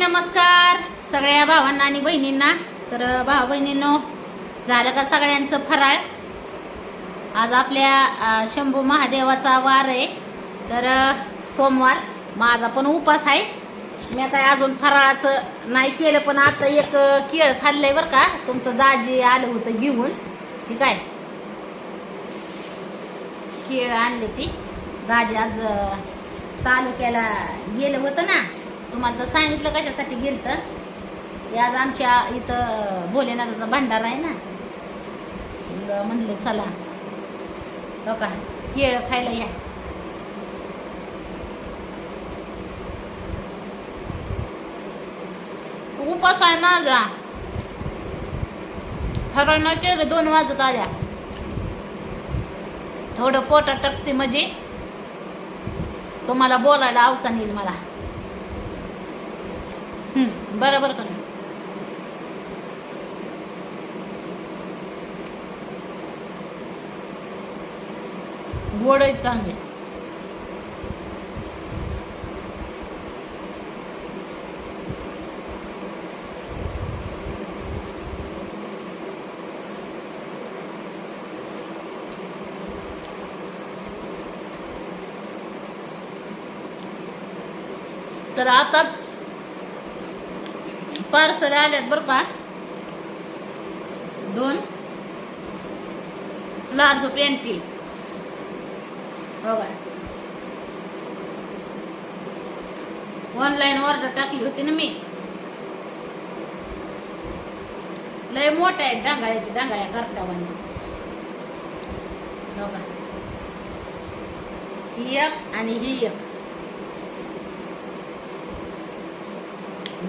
नमस्कार सगळ्या भावांना आणि बहिणींना. तर भावा बहिणींनो झालं का सगळ्यांचं फराळ? आज आपल्या शंभू महादेवाचा वार आहे. तर सोमवार माझा पण उपास आहे. मी काय अजून फराळाचं नाही केलं पण आता एक केळ खाल्लंय बरं का. तुमचं दाजी आलं होतं घेऊन. ठीक आहे केळ आणले ती. दाजी आज तालुक्याला गेलं होतं ना. तुम्हाला तर सांगितलं कशासाठी गेलं तर आज आमच्या इथं भोलेनाथाचा भांडार आहे ना. म्हणलं चला हो का केळ खायला या. उपास आहे माझा. हरणाचे दोन वाजत आल्या. थोडं पोटात टकते म्हणजे तुम्हाला बोलायला अवसान येईल मला. बरोबर करा. गोड आहेत चांगले. तर आताच पार्सल आल्यात बरं का? दोन. लाजो पेंटी बघा ऑनलाईन ऑर्डर टाकली होती ना मी. लय मोठ्या आहेत डांगाळ्याची डांगाळ्या करतावानी बघा हो ही एक आणि ही एक.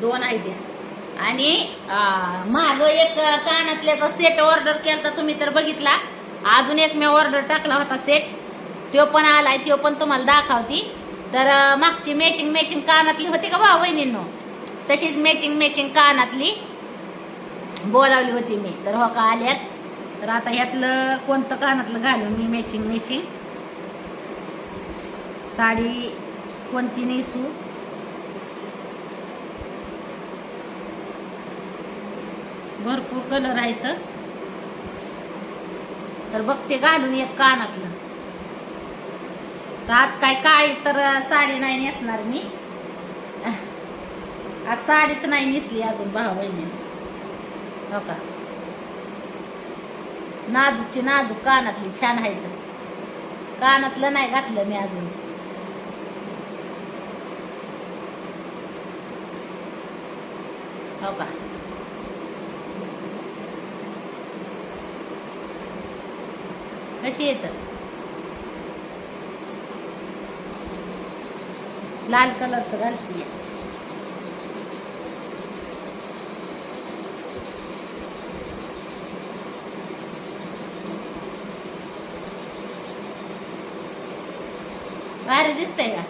दोन आहे त्या. आणि माग एक कानातल्याचा सेट ऑर्डर केला तुम्ही तर बघितला. अजून एक मी ऑर्डर टाकला होता सेट तो पण आलाय तो पण तुम्हाला दाखवती. तर मागची मॅचिंग मॅचिंग कानातली होती का भाऊ बहिणींनो तशीच मॅचिंग मॅचिंग कानातली. बोलावली होती मी. तर हो का आल्यात. तर आता ह्यातलं कोणतं कानातलं घालू मी मॅचिंग मॅचिंग साडी कोणती नेसू? भरपूर कलर आहेत तर. बघते घालून एक कानातलं. तर आज काय काळी तर साडी नाही नेसणार मी. आज साडीच नाही नेसली अजून भाऊ बहिणीने. हो का? नाजूकची नाजूक कानातली छान आहेत कानातलं नाही घातलं मी अजून. हो का? कशी येत लाल कलरचं घालते भारी दिसतंय का?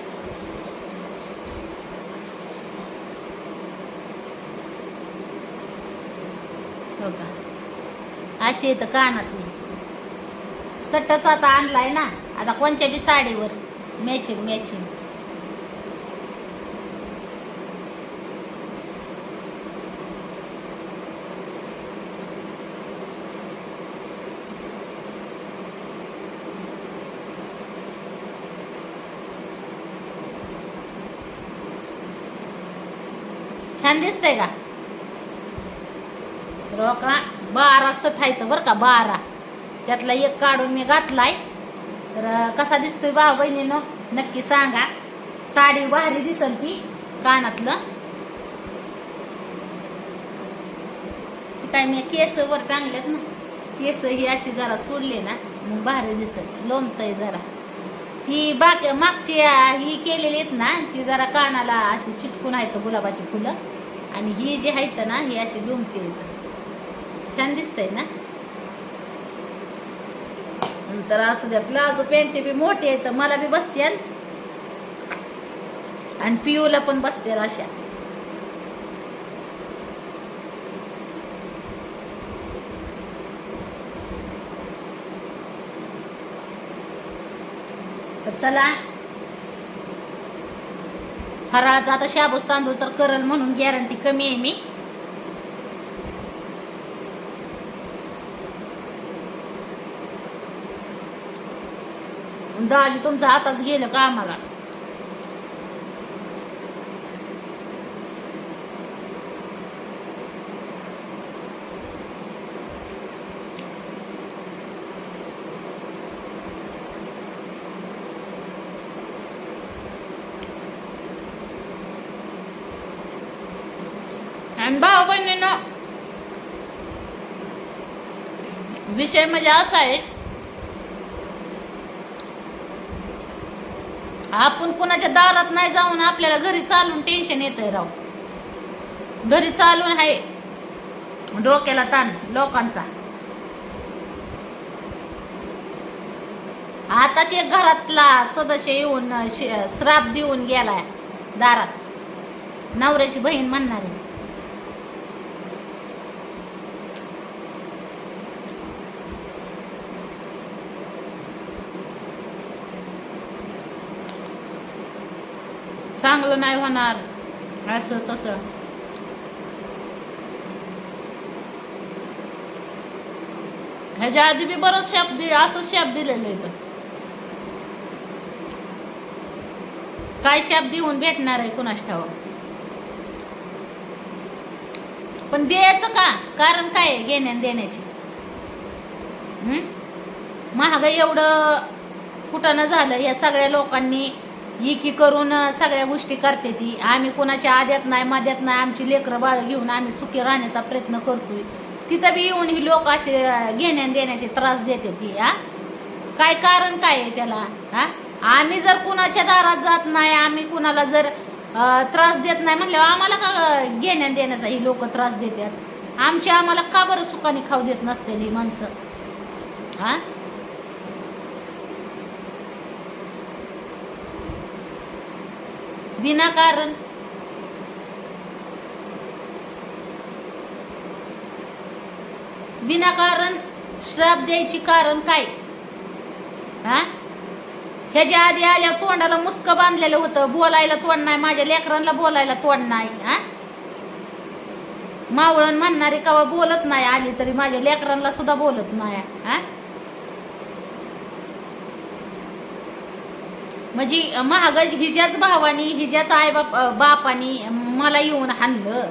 हो का? अशी येतं कानातली. सटच आता आणलाय ना. आता कोणत्या बी साडीवर? मॅचिंग मॅचिंग छान दिसतंय का? रोका बारा सट आहेत बरं का बारा. त्यातला एक काढून मी घातलाय. तर कसा दिसतोय भाऊ बहिणीनं नक्की सांगा. साडी भारी दिसल ती कानातलं. काय मी केस वर टांगलेत ना केस ही अशी जरा सोडले ना मग भारी दिसत लोंबतय जरा. ती बाकी मागची ही केलेली आहेत ना ती जरा कानाला अशी चिटकून आहेत गुलाबाची फुलं. आणि ही जी आहेत ना ही अशी लोंबते छान दिसतंय ना? तर असू द्या प्लाझो पॅन्ट बी मोठी आहे तर मला बी बसते. आणि पियूला पण बसतील अशा. तर चला. फराळाचा आता शाबूस तांदूळ तर करल म्हणून गॅरंटी कमी आहे मी. दाजी तुमचं आताच गेलं का आम्हाला? भाऊ बहिणीनं विषय म्हणजे असा आहे आपण कुणाच्या दारात नाही जाऊन आपल्याला घरी चालून टेन्शन येतंय राव. घरी चालून आहे. डोक्याला ताण लोकांचा. आताच एक घरातला सदस्य येऊन शे- श्राप देऊन गेलाय दारात. नवऱ्याची बहीण म्हणणारी. चांगलं नाही होणार. असं तसं. ह्याच्या आधी बी बरंच शाप दि असं शाप दिलेलं आहे इथं. काय शाप देऊन भेटणार आहे कुणास ठाव पण द्यायचं का? कारण काय आहे घेण्या देण्याचे? देण्याची हम्म? महागाई एवढं कुठं झालं या सगळ्या लोकांनी एकी करून सगळ्या गोष्टी करते ती. आम्ही कुणाच्या आद्यात नाही माद्यात नाही आमची लेकरं बाळ घेऊन आम्ही सुखी राहण्याचा प्रयत्न करतोय. तिथं बी येऊन ही लोक असे घेण्या देण्याचे त्रास देते ती हा? काय कारण काय आहे त्याला हा? आम्ही जर कुणाच्या दारात जात नाही आम्ही कुणाला जर त्रास देत नाही म्हटल्यावर आम्हाला का घेण्या देण्याचा ही लोक त्रास देतात? आमच्या आम्हाला का बरं सुखाने खाऊ देत नसते ही माणसं? हा? विनाकारण. विनाकारण श्राप द्यायची कारण काय? हा? ह्याच्या आधी आल्या तोंडाला मुस्क बांधलेलं होतं. बोलायला तोंड नाही. माझ्या लेकरांना बोलायला तोंड नाही. हा? मावळण म्हणणारी कवा बोलत नाही. आली तरी माझ्या लेकरांना सुद्धा बोलत नाही. हा? म्हणजे महाग हिज्याच भावानी हिज्याच आई बाप बापानी मला येऊन हाणलं.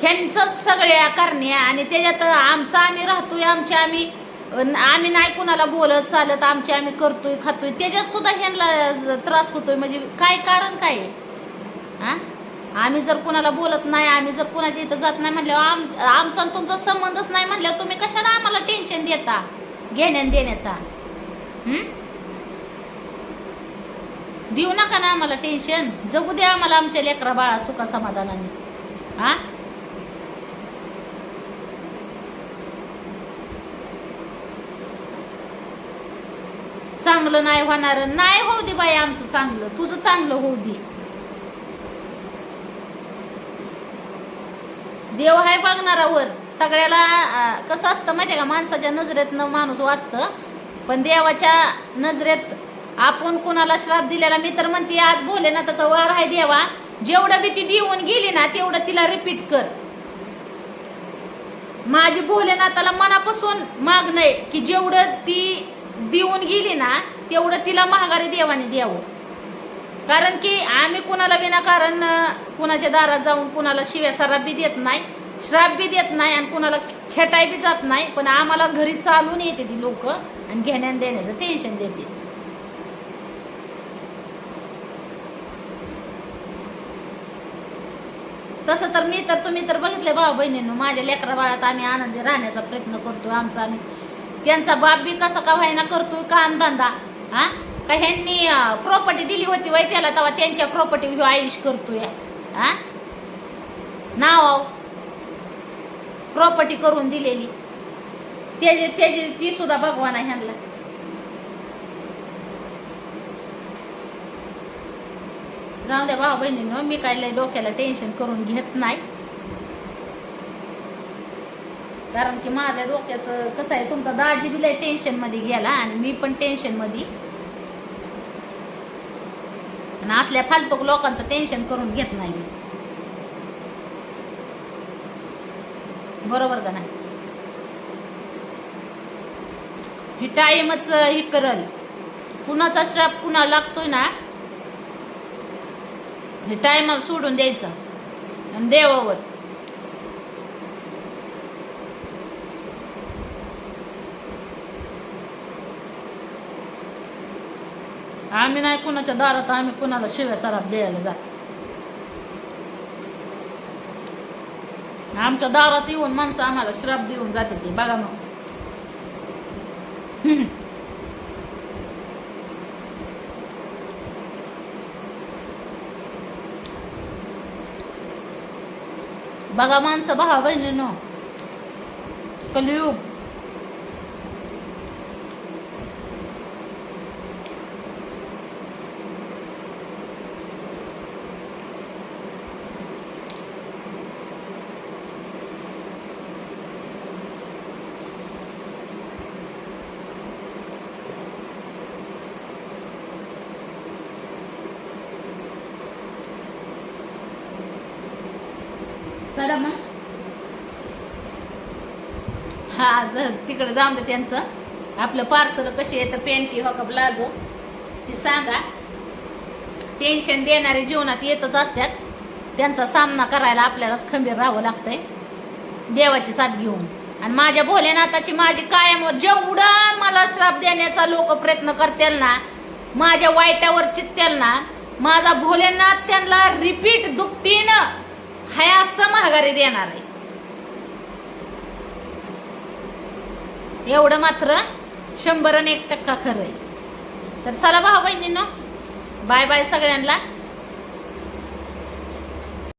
ह्यांचं सगळ्या करण्या आणि त्याच्यात आमचं आम्ही राहतोय आमच्या आम्ही आम्ही नाही कुणाला बोलत चालत आमचे आम्ही करतोय खातोय. त्याच्यात सुद्धा ह्यांना त्रास होतोय. म्हणजे काय कारण काय? आम्ही जर कुणाला बोलत नाही आम्ही जर कुणाच्या इथं जात नाही म्हणल्यावर आम आमचा आणि तुमचा संबंधच नाही म्हणल्यावर तुम्ही कशाला आम्हाला टेन्शन देता? घेण्या देण्याचा. हम्म? देऊ नका ना आम्हाला टेन्शन जगू द्या आम्हाला आमच्या लेकरा बाळा सुखा समाधानाने. हा? चांगलं नाही होणार. नाही होऊ दे बाई आमचं चांगलं. तुझं चांगलं होऊ दे. देव आहे बघणारावर. सगळ्याला कसं असतं माहितीये का? माणसाच्या नजरेतनं माणूस वाचतं. पण देवाच्या नजरेत आपण कुणाला श्राप दिलेला मी तर म्हणते आज भोलेनाथाचा वार आहे देवा. जेवढं बी ती देऊन गेली ना तेवढं तिला रिपीट कर. माझी भोलेनाथाला मनापासून मागणं आहे की जेवढं ती देऊन गेली ना तेवढं तिला महागारी देवाने द्यावं. कारण की आम्ही कुणाला विनाकारण कुणाच्या दारात जाऊन कुणाला शिव्या सराब बी देत नाही श्राप बी देत नाही आणि कुणाला खेटाय बी जात नाही पण आम्हाला घरी चालून येते ती लोक आणि घेण्या देण्याचं टेन्शन देते तसं तर मी तर तुम्ही तर बघितले भाऊ बहिणीनं माझ्या लेकरा बाळात आम्ही आनंदी राहण्याचा प्रयत्न करतो आमचा आम्ही. त्यांचा बाप बी कसा का व्हायना करतोय काम धंदा हा? का ह्यांनी प्रॉपर्टी दिली होती वय त्याला तेव्हा त्यांच्या प्रॉपर्टी ह्यो आयुष करतोय हा? नाव प्रॉपर्टी करून दिलेली. त्याची त्याची ती सुद्धा भगवान आहे ह्यांना. जाऊ द्या भाऊ बहिणीनं मी काय लय डोक्याला टेन्शन करून घेत नाही. कारण की माझ्या डोक्याचं कसं आहे तुमचा दाजी बी लय टेन्शनमध्ये गेला आणि मी पण टेन्शनमध्ये आणि असल्या फालतूक लोकांचं टेन्शन करून घेत नाही मी. बरोबर का नाही? ही टाईमच ही करल. कुणाचा श्राप कुणा लागतोय ना? टायमाला सोडून द्यायचा. आणि देवावर. आम्ही नाही कुणाच्या दारात आम्ही कुणाला शिव्या सराप द्यायला जात. आमच्या दारात येऊन माणसं आम्हाला श्राप देऊन जाते ते बघा मग. बघा माणसं भावा जिनो कलियुग। चला मग. हा जर तिकडं जाऊन दे त्यांचं. आपलं पार्सल कशी येतं पेंटी हो का प्लाझो ती सांगा. टेन्शन देणारे जीवनात येतच असतात. त्यांचा सामना करायला आपल्यालाच खंबीर राहावं लागतंय. देवाची साथ घेऊन. आणि माझ्या भोलेनाथाची माझी कायम जेवढं मला श्राप देण्याचा लोक प्रयत्न करतील ना माझ्या वाईटावर चित्तेल ना माझा भोलेनाथ त्यांना रिपीट दुपटीनं हाय असं महागारी देणार आहे. एवढं मात्र शंभर आणि एक टक्का खरं आहे. तर चला भाऊ बहिणींनो बाय बाय सगळ्यांना.